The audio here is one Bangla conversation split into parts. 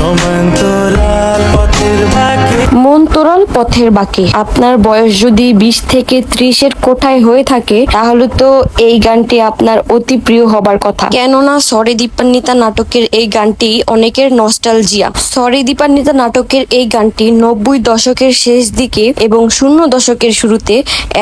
সমান্তরাল পথের বাকি মন তোরাল পথের বাকি। আপনার বয়স যদি বিশ থেকে ত্রিশের কোঠায় হয়ে থাকে, তাহলে তো এই গানটি আপনার অতি প্রিয় হবার কথা। কেননা সরে দীপান্বিতা নাটকের এই গানটি অনেকের নস্টালজিয়া। সরে দীপান্বিতা নাটকের এই গানটি নব্বই দশকের শেষ দিকে এবং শূন্য দশকের শুরুতে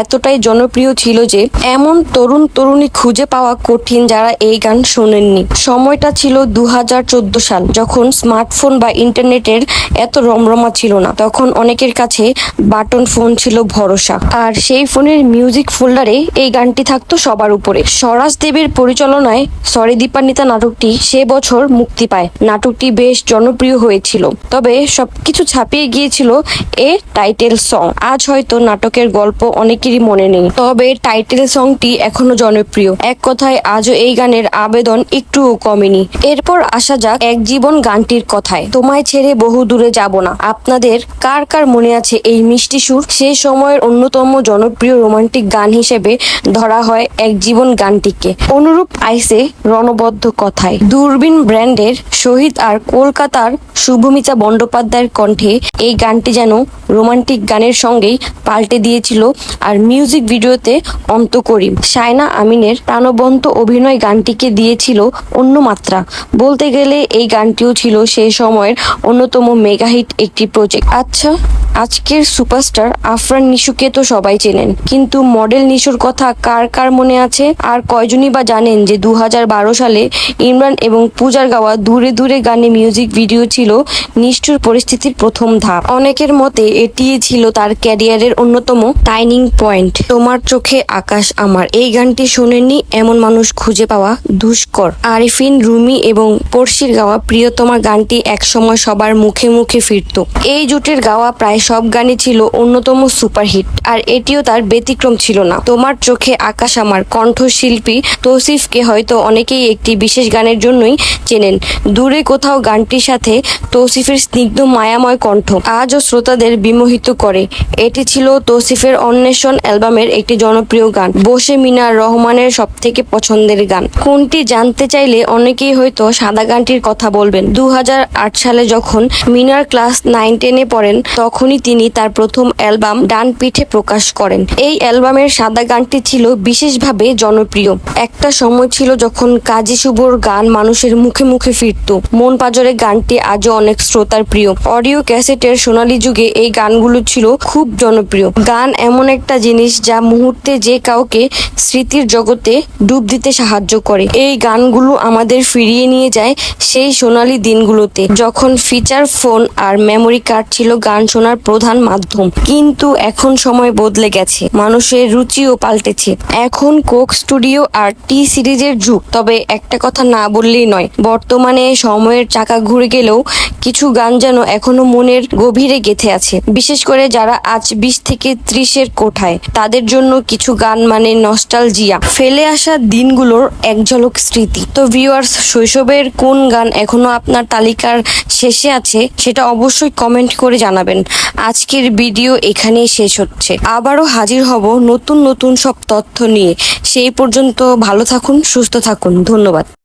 এতটাই জনপ্রিয় ছিল যে, এমন তরুণ তরুণী খুঁজে পাওয়া কঠিন যারা এই গান শোনেননি। সময়টা ছিল দু হাজার চোদ্দ সাল, যখন স্মার্টফোন বা ইন্টারনেটের এত রমরমা ছিল না। তখন অনেকের কাছে বাটন ফোন ছিল ভরসা। আর সেই ফোনের মিউজিক ফোল্ডারে এই গানটি থাকতো সবার উপরে। স্বরাজ দেবের পরিচালনায় সরি দীপান্বিতা নাটকটি সে বছর মুক্তি পায়। নাটকটি বেশ জনপ্রিয় হয়েছিল। তবে সবকিছু ছাপিয়ে গিয়েছিল এ টাইটেল সং। আজ হয়তো নাটকের গল্প অনেকেরই মনে নেই। তবে টাইটেল সংটি এখনও জনপ্রিয়। এক কথায়, আজও এই গানের আবেদন একটুও কমেনি। এরপর আসা যাক এক জীবন গানটির কথায়। তোমায় ছেড়ে বহু দূরে যাব না। আপনাদের কার কার মনে আছে এই মিষ্টি সুর? সে সময়ের অন্যতম জনপ্রিয় রোমান্টিক গান হিসেবে ধরা হয় এক জীবন গানটিকে। অনুরূপ আইসে রণবদ্ধ কথায়। দূরবীন ব্র্যান্ডের শহীদ আর কলকাতার শুভমিতা বন্দ্যোপাধ্যায়ের কণ্ঠে এই গানটি যেন রোমান্টিক গানের সঙ্গেই পাল্টে দিয়েছিল আর মিউজিক ভিডিওতে অন্ত করিম সায়না আমিনের প্রাণবন্ত অভিনয় গানটিকে দিয়েছিল অন্য মাত্রা। বলতে গেলে এই গানটিও ছিল সেই সময়ের অন্যতম মেগাহিট একটি প্রজেক্ট। আচ্ছা picture? আজকের সুপারস্টার আফরান নিশুকে তো সবাই চেনেন। কিন্তু মডেল নিশুর কথা কার কার মনে আছে? আর কয়জনই বা জানেন যে দু হাজার বারো সালে ইমরান এবং পূজার গাওয়া দূরে দূরে গানে মিউজিক ভিডিও ছিল নিষ্ঠুর পরিস্থিতির প্রথম ধাপ। অনেকের মতে এটিই ছিল তার ক্যারিয়ারের অন্যতম টাইনিং পয়েন্ট। তোমার চোখে আকাশ আমার। এই গানটি শোনেননি এমন মানুষ খুঁজে পাওয়া দুষ্কর। আরিফিন, রুমি এবং পড়শির গাওয়া প্রিয়তমা গানটি একসময় সবার মুখে মুখে ফিরত। এই জুটের গাওয়া প্রায় সব গানই ছিল অন্যতম সুপারহিট, আর এটিও তার ব্যতিক্রম ছিল না। তোমার চোখে আকাশ আমার, কণ্ঠশিল্পী তৌসিফকে হয়তো অনেকেই একটি বিশেষ গানের জন্যই চেনেন। দূরে কোথাও গানটির সাথে তৌসিফের স্নিগ্ধ মায়াময় কণ্ঠ আজও শ্রোতাদের বিমোহিত করে। এটি ছিল তৌসিফের অন্বেষণ অ্যালবামের একটি জনপ্রিয় গান, বসে মিনার রহমানের সব থেকে পছন্দের গান। কোনটি জানতে চাইলে অনেকেই হয়তো সাদা গানটির কথা বলবেন। দু হাজার আট সালে যখন মিনার ক্লাস নাইন টেনে পড়েন, তখনই তিনি তার প্রথম অ্যালবাম ডান পিঠে প্রকাশ করেন। এই অ্যালবামের সাদা গানটি ছিল বিশেষভাবে জনপ্রিয়। একটা সময় ছিল যখন কাজী শুভর গান মানুষের মুখে মুখে ফিরত। মন পাজরে গানটি আজও অনেক শ্রোতার প্রিয়। অডিও ক্যাসেটের সোনালী যুগে এই গানগুলো ছিল খুব জনপ্রিয়। গান এমন একটা জিনিস যা মুহূর্তে যে কাউকে স্মৃতির জগতে ডুব দিতে সাহায্য করে। এই গানগুলো আমাদের ফিরিয়ে নিয়ে যায় সেই সোনালী দিনগুলোতে। যখন ফিচার ফোন আর মেমোরি কার্ড ছিল গান শোনার প্রধান মাধ্যম। কিন্তু এখন সময় বদলে গেছে। মানুষের রুচিও পাল্টেছে। এখন কোক স্টুডিও আর টি সিরিজের যুগ। তবে একটা কথা না বললেই নয়, বর্তমানে সময়ের চাকা ঘুরে গেলেও কিছু গান যেন এখনও মনের গভীরে গেথে আছে। বিশেষ করে যারা আজ বিশ থেকে ত্রিশের কোঠায়, তাদের জন্য কিছু গান মানে নস্টালজিয়া। ফেলে আসা দিনগুলোর এক ঝলক স্মৃতি। তো ভিউয়ার্স শৈশবের কোন গান এখনও আপনার তালিকার শেষে আছে, সেটা অবশ্যই কমেন্ট করে জানাবেন। আজকের ভিডিও এখানেই শেষ হচ্ছে। আবারও হাজির হব নতুন নতুন সব তথ্য নিয়ে। সেই পর্যন্ত ভালো থাকুন, সুস্থ থাকুন। ধন্যবাদ।